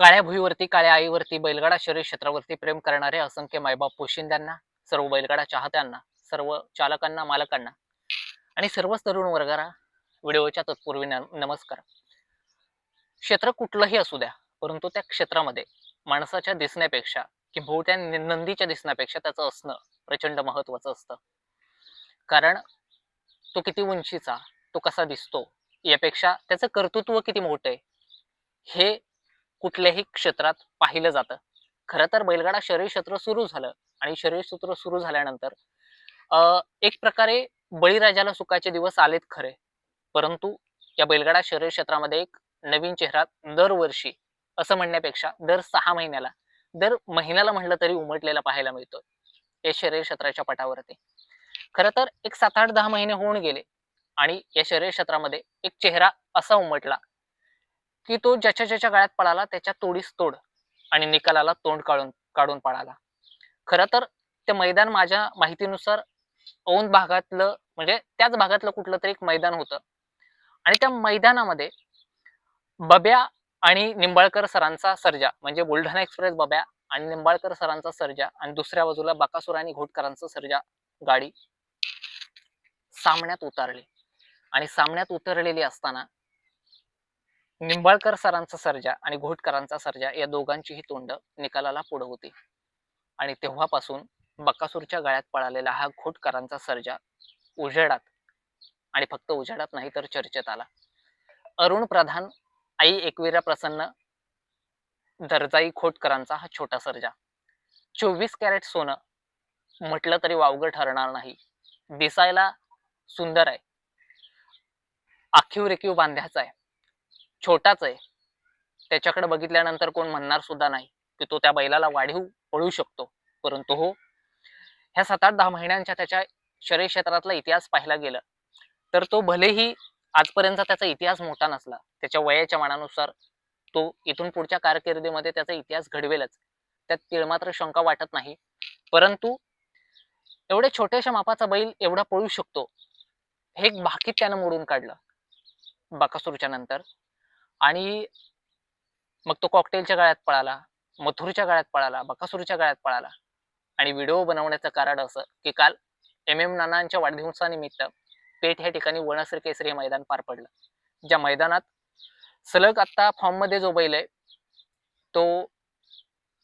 काळ्या भुईवरती काळ्या आईवरती बैलगाडा शरीर क्षेत्रावरती प्रेम करणारे असंख्य मायबाप पोशिंद्यांना सर्व बैलगाडा चाहत्यांना सर्व चालकांना मालकांना आणि सर्वच तरुण वर्गाला व्हिडिओच्या तत्पूर्वी नमस्कार. क्षेत्र कुठलंही असू द्या परंतु त्या क्षेत्रामध्ये माणसाच्या दिसण्यापेक्षा किंवा त्या नंदीच्या दिसण्यापेक्षा त्याचं असणं प्रचंड महत्वाचं असतं. कारण तो किती उंचीचा तो कसा दिसतो यापेक्षा त्याचं कर्तृत्व किती मोठं आहे हे कुठल्याही क्षेत्रात पाहिलं जातं. खरं तर बैलगाडा शरीर क्षेत्र सुरू झालं आणि शरीर सूत्र सुरू झाल्यानंतर अं, एक प्रकारे बळीराजाला सुखाचे दिवस आलेत खरे. परंतु या बैलगाडा शरीर क्षेत्रामध्ये एक नवीन चेहरा दरवर्षी असं म्हणण्यापेक्षा दर सहा महिन्याला दर महिन्याला म्हटलं तरी उमटलेला पाहायला मिळतोय. या शरीर क्षेत्राच्या पटावरती. खरं तर एक सात आठ दहा महिने होऊन गेले आणि या शरीर क्षेत्रामध्ये एक चेहरा असा उमटला की तो ज्याच्या ज्याच्या गळ्यात पळाला त्याच्या तोडीस तोड आणि निकालाला तोंड काढून काढून पळाला. खरं तर ते मैदान माझ्या माहितीनुसार औंध भागातलं म्हणजे त्याच भागातलं कुठलं तरी एक मैदान होतं. आणि त्या मैदानामध्ये बब्या आणि निंबाळकर सरांचा सर्जा म्हणजे बुलढाणा एक्सप्रेस बब्या आणि निंबाळकर सरांचा सर्जा आणि दुसऱ्या बाजूला बाकासूर आणि घोटकरांचं सर्जा गाडी सामन्यात उतरली. आणि सामन्यात उतरलेली असताना निंबाळकर सरांचा सर्जा आणि घोटकरांचा सर्जा या दोघांचीही तोंड निकालाला पुढे होती. आणि तेव्हापासून बकासूरच्या गळ्यात पळालेला हा घोटकरांचा सर्जा उजेडात आणि फक्त उजेडात नाही तर चर्चेत आला. अरुण प्रधान आई एकविरा प्रसन्न दर्जाई खोटकरांचा हा छोटा सर्जा. चोवीस कॅरेट सोनं म्हटलं तरी वावगं ठरणार नाही. दिसायला सुंदर आहे. आखीव रेखीव बांध्याचा आहे. छोटाच आहे. त्याच्याकडे बघितल्यानंतर कोण म्हणणार सुद्धा नाही की तो त्या बैलाला वाढीव पळू शकतो. परंतु हो ह्या सात आठ दहा महिन्यांच्या त्याच्या शरीर क्षेत्रातला इतिहास पाहायला गेलं तर तो भलेही आजपर्यंत त्याचा इतिहास मोठा नसला त्याच्या वयाच्या मानानुसार तो इथून पुढच्या कारकिर्दीमध्ये त्याचा इतिहास घडवेलच त्यात तिळमात्र शंका वाटत नाही. परंतु एवढ्या छोट्याशा मापाचा बैल एवढा पळू शकतो हे एक भाकीत त्यानं मोडून काढलं बाकासूरच्या नंतर. आणि मग तो कॉकटेलच्या गळ्यात पळाला मथुरच्या गळ्यात पळाला बकासूरच्या गळ्यात पळाला. आणि व्हिडिओ बनवण्याचं कारण असं की काल एम एम नानांच्या वाढदिवसानिमित्त पेठ या ठिकाणी वनश्री केसरी हे मैदान पार पडलं. ज्या मैदानात सलग आता फॉर्ममध्ये जो बैल आहे तो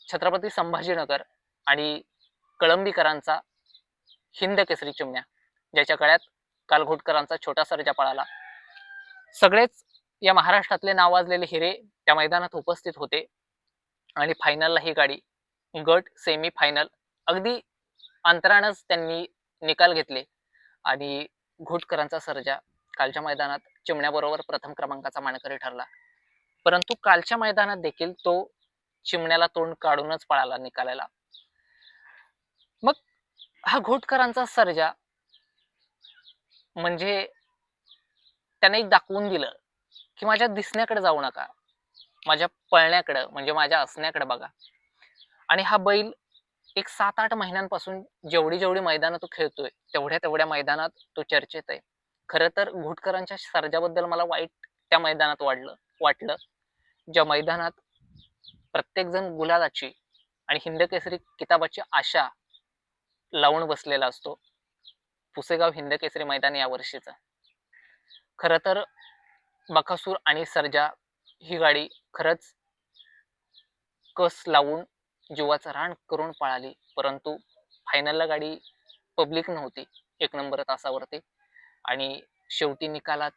छत्रपती संभाजीनगर आणि कळंबीकरांचा हिंद केसरी चिमण्या ज्याच्या गळ्यात काल घोटकरांचा छोटा सर्जा पळाला. सगळेच या महाराष्ट्रातले नावाजलेले हिरे त्या मैदानात उपस्थित होते. आणि फायनलला ही गाडी गट सेमी फायनल अगदी अंतरानच त्यांनी निकाल घेतले. आणि घोटकरांचा सर्जा कालच्या मैदानात चिमण्याबरोबर प्रथम क्रमांकाचा मानकरी ठरला. परंतु कालच्या मैदानात देखील तो चिमण्याला तोंड काढूनच पळाला निकालायला मग हा घोटकरांचा सर्जा म्हणजे त्याने दाखवून दिलं. की माझ्या दिसण्याकडे जाऊ नका. माझ्या पळण्याकडं म्हणजे माझ्या असण्याकडे बघा. आणि हा बैल एक सात आठ महिन्यांपासून जेवढी जेवढी मैदानं तो खेळतोय तेवढ्या तेवढ्या मैदानात तो चर्चेत आहे. खरं तर घुटकरांच्या सर्जाबद्दल मला वाईट त्या मैदानात वाढलं वाटलं. ज्या मैदानात प्रत्येकजण गुलालाची आणि हिंदकेसरी किताबाची आशा लावून बसलेला असतो. पुसेगाव हिंदकेसरी मैदान या वर्षीचं खरं तर बकासूर आणि सर्जा ही गाडी खरंच कस लावून जीवाचं रान करून पळाली. परंतु फायनलला गाडी पब्लिक नव्हती. एक नंबर तासावरती. आणि शेवटी निकालात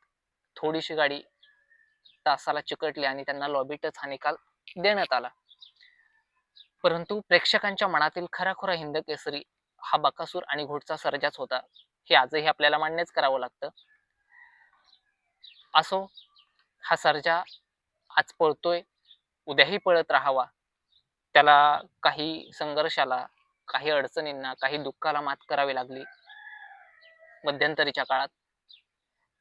थोडीशी गाडी तासाला चिकटली आणि त्यांना लॉबीटच हा निकाल देण्यात आला. परंतु प्रेक्षकांच्या मनातील खराखुरा हिंद केसरी हा बकासूर आणि घोटचा सर्जाच होता. हे आजही आपल्याला मान्यच करावं लागतं. असो हा सर्जा आज पळतोय उद्याही पळत राहावा. त्याला काही संघर्षाला काही अडचणींना काही दुःखाला मात करावी लागली. मध्यंतरीच्या काळात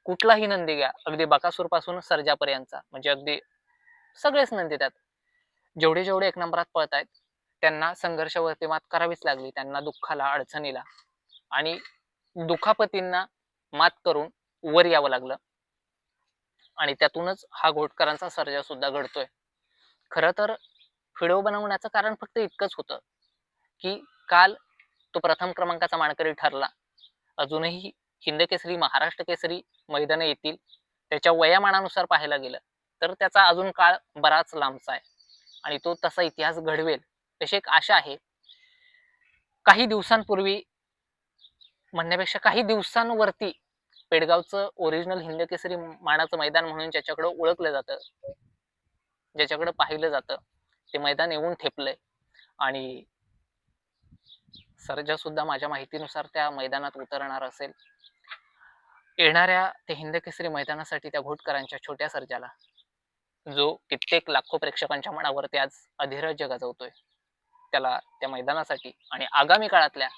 कुठलाही नंदी घ्या अगदी बकासूरपासून सर्जापर्यंतचा म्हणजे अगदी सगळेच नंदी त्यात. जेवढे जेवढे एक नंबरात पळतायत त्यांना संघर्षावरती मात करावीच लागली त्यांना दुःखाला अडचणीला. आणि दुखापतींना मात करून वर यावं लागलं. आणि त्यातूनच हा घोटकरांचा सर्जा सुद्धा घडतोय. खरं तर व्हिडिओ बनवण्याचं कारण फक्त इतकंच होतं की काल तो प्रथम क्रमांकाचा मानकरी ठरला. अजूनही हिंद केसरी महाराष्ट्र केसरी मैदानं येतील त्याच्या वयामानानुसार पाहायला गेलं तर त्याचा अजून काळ बराच लांबचा आहे. आणि तो तसा इतिहास घडवेल अशी एक आशा आहे. काही दिवसांपूर्वी म्हणण्यापेक्षा काही दिवसांवरती पेडगावचं ओरिजिनल हिंद केसरी मानाचं मैदान म्हणून ज्याच्याकडे ओळखलं जातं ज्याच्याकडे पाहिलं जातं ते मैदान येऊन ठेपलंय. आणि सर्जा सुद्धा माझ्या माहितीनुसार त्या मैदानात उतरणार असेल. येणाऱ्या ते हिंद केसरी मैदानासाठी त्या घोटकरांच्या छोट्या सर्जाला जो कित्येक लाखो प्रेक्षकांच्या मनावरती आज अधिराज्य गाजवतोय त्याला त्या मैदानासाठी आणि आगामी काळातल्या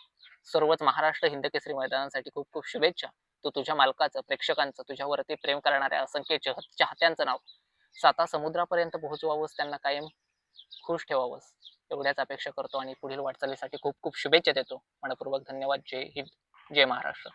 सर्वच महाराष्ट्र हिंद केसरी मैदानासाठी खूप खूप शुभेच्छा. तू तुझ्या मालकाचं प्रेक्षकांचं तुझ्यावरती प्रेम करणाऱ्या असंख्य चाह- चाहत्यांचं नाव साता समुद्रापर्यंत पोहोचवावंस त्यांना कायम खुश ठेवावंस. एवढ्याच अपेक्षा करतो आणि पुढील वाटचालीसाठी खूप खूप शुभेच्छा देतो. मनपूर्वक धन्यवाद. जय हिंद. जय महाराष्ट्र.